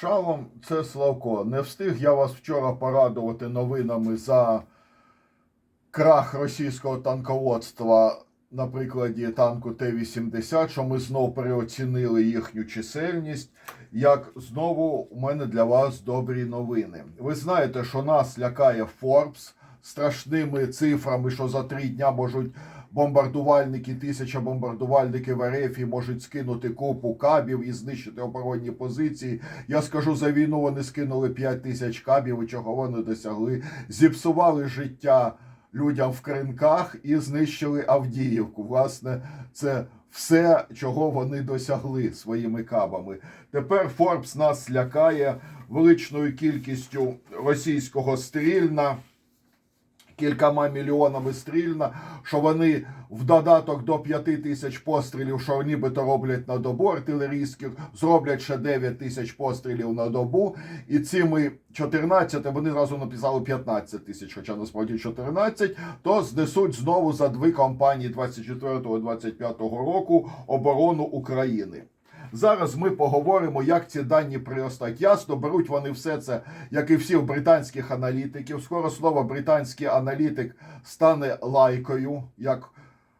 Шалом, це Славко. Не встиг я вас вчора порадувати новинами за крах російського танководства на прикладі танку Т-80, що ми знов переоцінили їхню чисельність. Як знову у мене для вас добрі новини. Ви знаєте, що нас лякає Форбс страшними цифрами, що за три дня можуть бомбардувальники, тисяча бомбардувальників РФ і можуть скинути купу кабів і знищити оборонні позиції. Я скажу за війну. Вони скинули 5 тисяч кабів, і чого вони досягли. Зіпсували життя людям в кринках і знищили Авдіївку. Власне, це все, чого вони досягли своїми кабами. Тепер Форбс нас лякає величною кількістю російського стрільна кількома мільйонами стрільна, що вони в додаток до 5 тисяч пострілів, що нібито роблять на добу артилерійських, зроблять ще 9 тисяч пострілів на добу. І цими 14, вони зразу написали 15 тисяч, хоча насправді 14, то знесуть знову за дві кампанії 24-25 року оборону України. Зараз ми поговоримо, як ці дані приростають. Ясно, беруть вони все це, як і всі в британських аналітиків. Скоро слово британський аналітик стане лайкою, як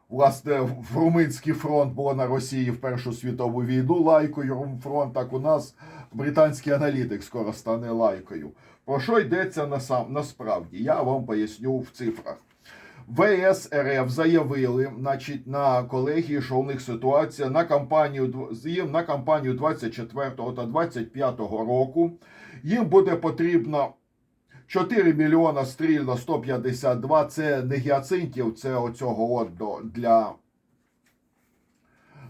власне в румунський фронт було на Росії в Першу світову війну лайкою Румфронт, так у нас британський аналітик скоро стане лайкою. Про що йдеться насам, насправді? Я вам поясню в цифрах. ВС РФ заявили, значить, на колегії, що у них ситуація на кампанію на кампанію 24 та 25 року. Їм буде потрібно 4 мільйона стрільно 152. Це не гіацинтів, це оцього от для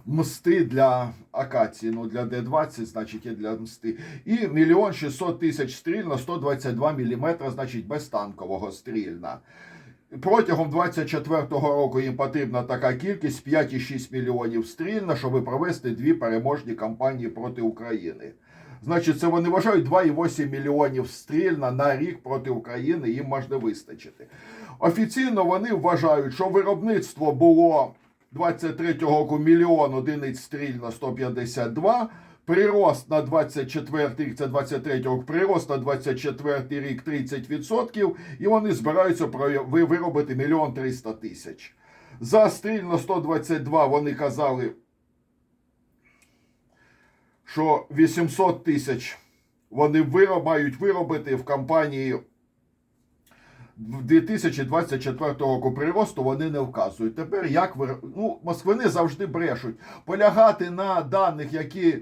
мсти для акації. Ну для Д-20, значить, і для мсти. І мільйон 600 тисяч стрільно 122 міліметра, значить, безтанкового стрільна. Протягом 24-го року їм потрібна така кількість 5,6 мільйонів стрільна, щоб провести дві переможні кампанії проти України. Значить, це вони вважають 2,8 мільйонів стрільна на рік проти України. Їм можна вистачити. Офіційно вони вважають, що виробництво було 23-го року мільйон одиниць стрільна 152. Прирост на 24 рік, це 23 рік, прирост на 24 рік 30%, і вони збираються виробити мільйон 300 тисяч. За стрільно 122 вони казали, що 800 тисяч вони вироб, мають виробити в кампанії в 2024 року приросту вони не вказують. Тепер як ви ну, москвини завжди брешуть. Полягати на даних, які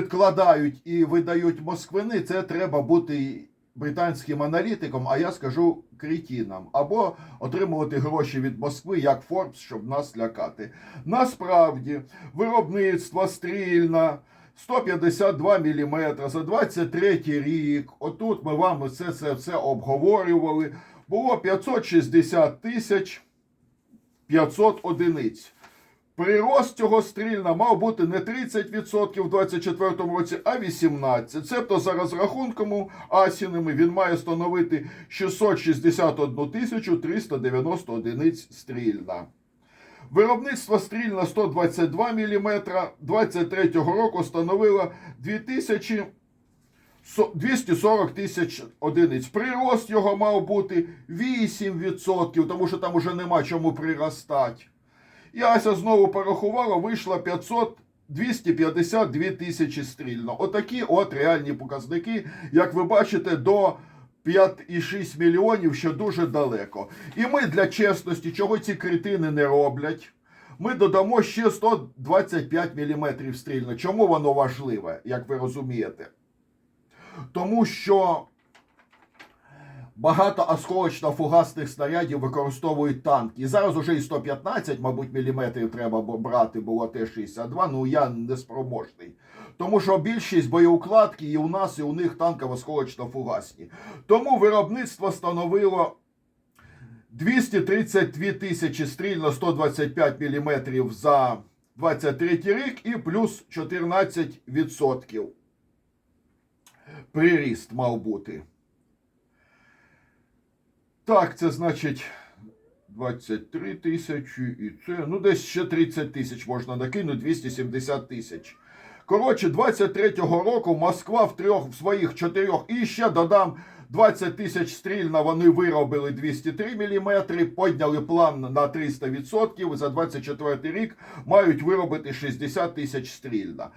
підкладають і видають москвини, це треба бути британським аналітиком, а я скажу кретінам, або отримувати гроші від Москви як Форбс, щоб нас лякати. Насправді, виробництво стрільна. 152 мм за 23 рік. Отут ми вам це, це все обговорювали. Було 560 тисяч 500 одиниць. Прирост цього стрільна мав бути не 30% в 24 році, а 18%. Цебто за розрахунками Асіними він має становити 661 тисячу 390 одиниць стрільна. Виробництво стрільна 122 мм 23 року становило 2000 240 тисяч одиниць. Прирост його мав бути 8%, тому що там уже нема чому приростати. І Ася знову порахувала, вийшло 500 252 тисячі стрільно. Отакі от реальні показники, як ви бачите, до 5,6 мільйонів ще дуже далеко. І ми для чесності, чого ці критини не роблять, ми додамо ще 125 мм стрільно. Чому воно важливе, як ви розумієте? Тому що багато осколочно-фугасних снарядів використовують танки. Зараз уже і 115, мабуть, міліметрів треба брати, було Т-62, ну я не спроможний. Тому що більшість боєукладки і у нас, і у них танково осколочно-фугасні. Тому виробництво становило 232 тисячі стрільно 125 мм за 23 рік і плюс 14% приріст мав бути. Так, це значить 23 тисячі і це. Ну, десь ще 30 тисяч можна накинути, 270 тисяч. Коротше, 23-го року Москва в трьох в своїх чотирьох і ще додам 20 тисяч стрільна. Вони виробили 203 мм, подняли план на 300%. За 24 рік мають виробити 60 тисяч стрільна.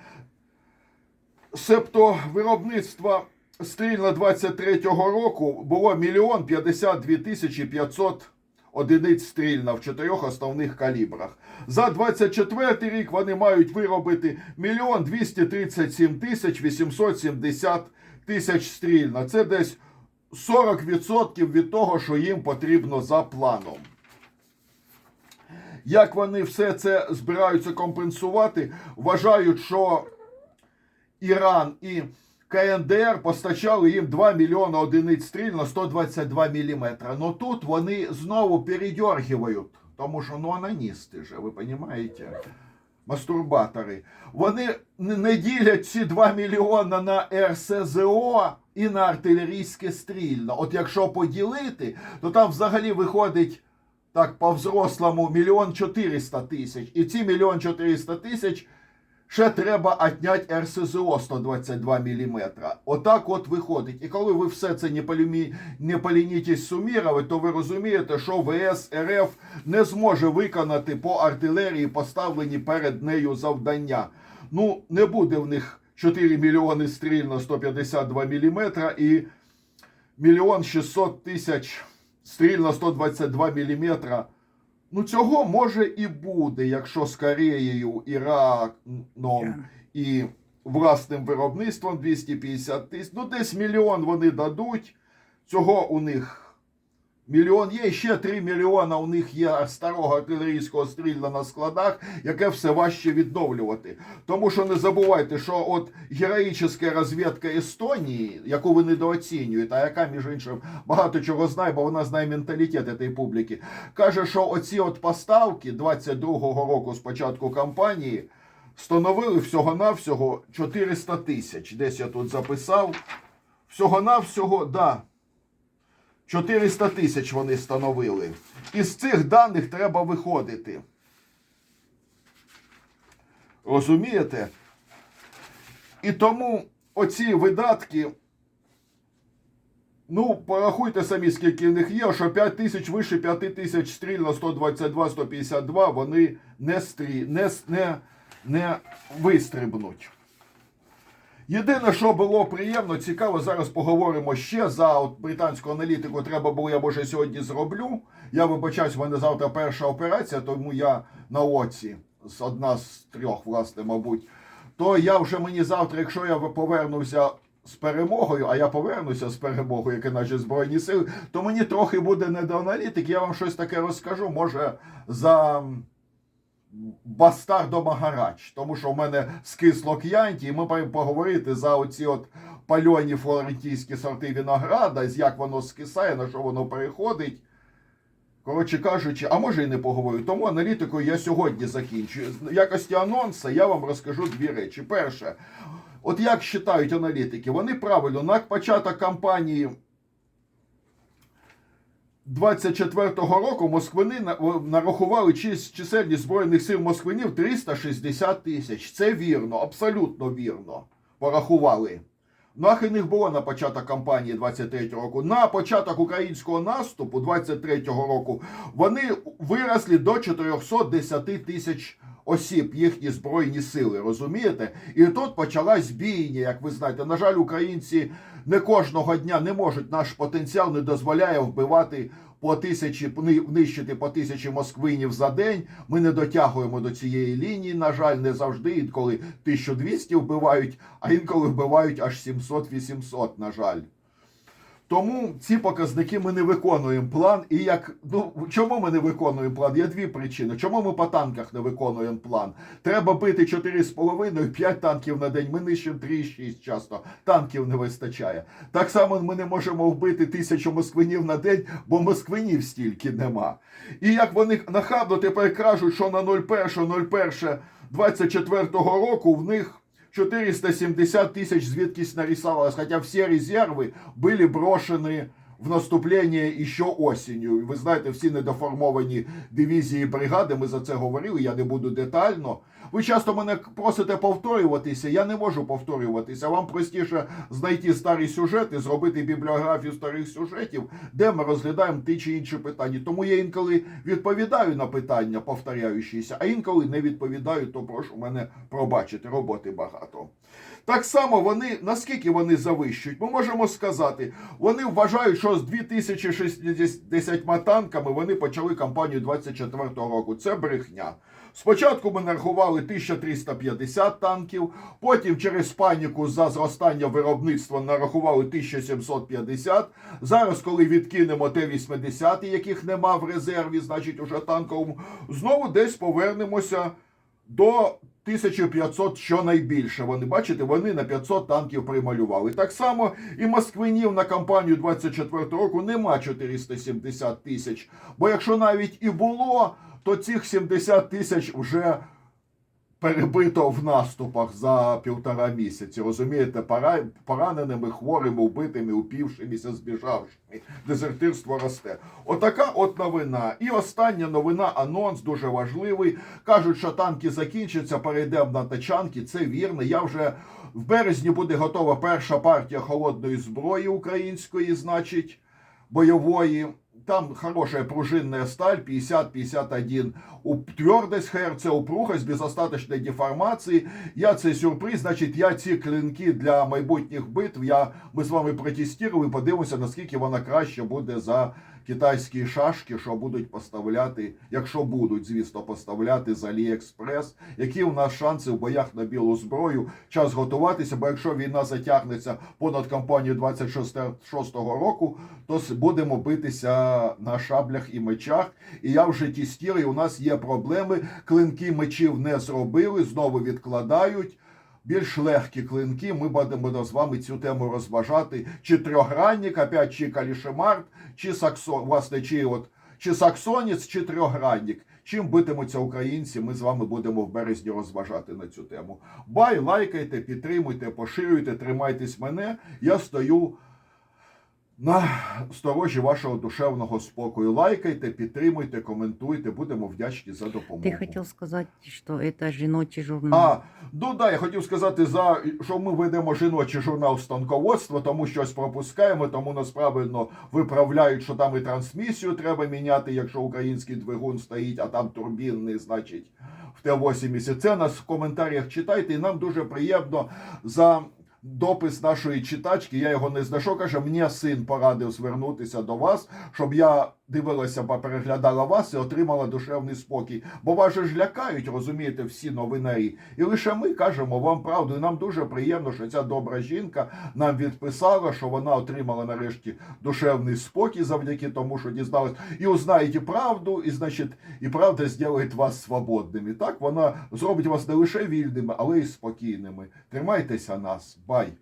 Себто виробництво стрільна 23-го року було мільйон 52 тисячі 500 одиниць стрільна в чотирьох основних калібрах. За 24 рік вони мають виробити мільйон 237 тисяч 870 тисяч стрільна. Це десь 40% від того, що їм потрібно за планом. Як вони все це збираються компенсувати, вважають, що Іран і КНДР постачали їм 2 мільйони одиниць стріль на 122 мм. Ну тут вони знову передергивають, тому що ну аноністи же, ви розумієте? Мастурбатори. Вони не ділять ці 2 мільйони на РСЗО і на артилерійське стрільно. От якщо поділити, то там взагалі виходить так по-взрослому мільйон 400 тисяч. І ці мільйон 400 тисяч ще треба отнять РСЗО 122 мм. Отак от виходить. І коли ви все це не, полімі... не полінітесь сумірувати, то ви розумієте, що ВС РФ не зможе виконати по артилерії поставлені перед нею завдання. Ну, не буде в них 4 мільйони стріль на 152 мм і мільйон 600 тисяч стріль на 122 мм. Ну, цього може і буде, якщо з Кореєю, Іраном і власним виробництвом 250 тисяч. Ну, десь мільйон вони дадуть. Цього у них мільйон є. Ще 3 мільйона у них є старого артилерійського стрільна на складах, яке все важче відновлювати. Тому що не забувайте, що от героїчна розвідка Естонії, яку ви недооцінюєте, а яка, між іншим, багато чого знає, бо вона знає менталітет цієї публіки, каже, що оці от поставки 22-го року з початку кампанії становили всього-навсього 400 тисяч. Десь я тут записав. Всього-навсього, да. 400 тисяч вони становили. Із цих даних треба виходити. Розумієте? І тому оці видатки, ну, порахуйте самі, скільки в них є, що 5 тисяч вище 5 тисяч стріль на 122-152 вони не, стрі, не, не, не вистрибнуть. Єдине, що було приємно, цікаво, зараз поговоримо ще за от, британську аналітику. Треба було, я може сьогодні зроблю. Я вибачаюсь, в мене завтра перша операція, тому я на оці з одна з трьох, власне, мабуть. То я вже мені завтра, якщо я повернуся з перемогою, а я повернуся з перемогою, як і наші збройні сили, то мені трохи буде не до аналітики. Я вам щось таке розкажу. Може за. Бастардо Магарач, тому що в мене скисло к'янті, і ми маємо поговорити за оці от пальоні флорентійські сорти винограда, як воно скисає, на що воно переходить. Коротше кажучи, а може і не поговорю. Тому аналітикою я сьогодні закінчую. В якості анонса я вам розкажу дві речі. Перше, от як вважають аналітики, вони правильно на початок кампанії 24-го року москвини на- нарахували чис- чисельність збройних сил москвинів 360 тисяч. Це вірно, абсолютно вірно. Порахували. Нахи не було на початок кампанії 23-го року. На початок українського наступу 23-го року вони виросли до 410 тисяч осіб, їхні збройні сили, розумієте? І тут почалась бійня, як ви знаєте. На жаль, українці не кожного дня не можуть, наш потенціал не дозволяє вбивати по тисячі, нищити по тисячі москвинів за день. Ми не дотягуємо до цієї лінії, на жаль, не завжди. Інколи 1200 вбивають, а інколи вбивають аж 700-800, на жаль. Тому ці показники ми не виконуємо план. І як ну чому ми не виконуємо план? Є дві причини. Чому ми по танках не виконуємо план? Треба бити 4,5-5 танків на день. Ми нищимо 3,6 часто. Танків не вистачає. Так само ми не можемо вбити тисячу москвинів на день, бо москвинів стільки нема. І як вони нахабно тепер кажуть, що на 01.01.24 року в них 470 тысяч звідкись нарисовалось, хотя все резервы были брошены в наступлення ще осінню. Ви знаєте, всі недоформовані дивізії бригади, ми за це говорили, я не буду детально. Ви часто мене просите повторюватися. Я не можу повторюватися. Вам простіше знайти старі сюжети, зробити бібліографію старих сюжетів, де ми розглядаємо ті чи інші питання. Тому я інколи відповідаю на питання, повторяючіся, а інколи не відповідаю, то прошу мене пробачити. Роботи багато. Так само вони, наскільки вони завищують, ми можемо сказати, вони вважають, що з 2060 танками вони почали кампанію 24-го року. Це брехня. Спочатку ми нарахували 1350 танків, потім через паніку за зростання виробництва нарахували 1750. Зараз, коли відкинемо Т-80, яких нема в резерві, значить уже танковому, знову десь повернемося до 1500 щонайбільше. Вони бачите, вони на 500 танків прималювали. Так само і москвинів на кампанію 24 року нема 470 тисяч. Бо якщо навіть і було, то цих 70 тисяч вже перебито в наступах за півтора місяці. Розумієте, пораненими, хворими, вбитими, упівшимися, збіжавшими. Дезертирство росте. Отака от новина. І остання новина, анонс дуже важливий. Кажуть, що танки закінчаться, перейдемо на тачанки. Це вірно. Я вже в березні буде готова перша партія холодної зброї української, значить, бойової. Там хорошая пружинная сталь 50-51 у твердость ХРЦ, упругость без остаточної деформації. Я цей сюрприз, значить, я ці клинки для майбутніх битв. Я, ми з вами протестували, подивимося, наскільки вона краще буде за китайські шашки, що будуть поставляти, якщо будуть, звісно, поставляти з Аліекспрес. Які у нас шанси в боях на білу зброю? Час готуватися, бо якщо війна затягнеться понад кампанію 26-го року, то будемо битися на шаблях і мечах. І я вже тестую, у нас є проблеми. Клинки мечів не зробили, знову відкладають. Більш легкі клинки, ми будемо з вами цю тему розважати. Чи трьохгранник, опять чи калішемарт, чи саксон, власне, чи от чи саксонець, чи трьохгранник. Чим битимуться українці, ми з вами будемо в березні розважати на цю тему. Бай, лайкайте, підтримуйте, поширюйте, тримайтесь мене. Я стою на сторожі вашого душевного спокою. Лайкайте, підтримуйте, коментуйте. Будемо вдячні за допомогу. Ты хотел сказать, что это жіночий журнал. А, ну да, я хотів сказати, за що ми ведемо жіночий журнал станководства, тому щось пропускаємо, тому нас правильно виправляють, що там і трансмісію треба міняти, якщо український двигун стоїть, а там турбінний, значить, в Т-80. Це нас в коментарях читайте, і нам дуже приємно за. Допис нашої читачки, я його не знайшов. Каже, мені син порадив звернутися до вас, щоб я дивилася, переглядала вас і отримала душевний спокій. Бо вас же ж лякають, розумієте, всі новинарі. І лише ми кажемо вам правду. І нам дуже приємно, що ця добра жінка нам відписала, що вона отримала нарешті душевний спокій завдяки тому, що дізналась, і узнаєте правду, і значить, і правда зробить вас свободними. Так вона зробить вас не лише вільними, але й спокійними. Тримайтеся нас. Бай!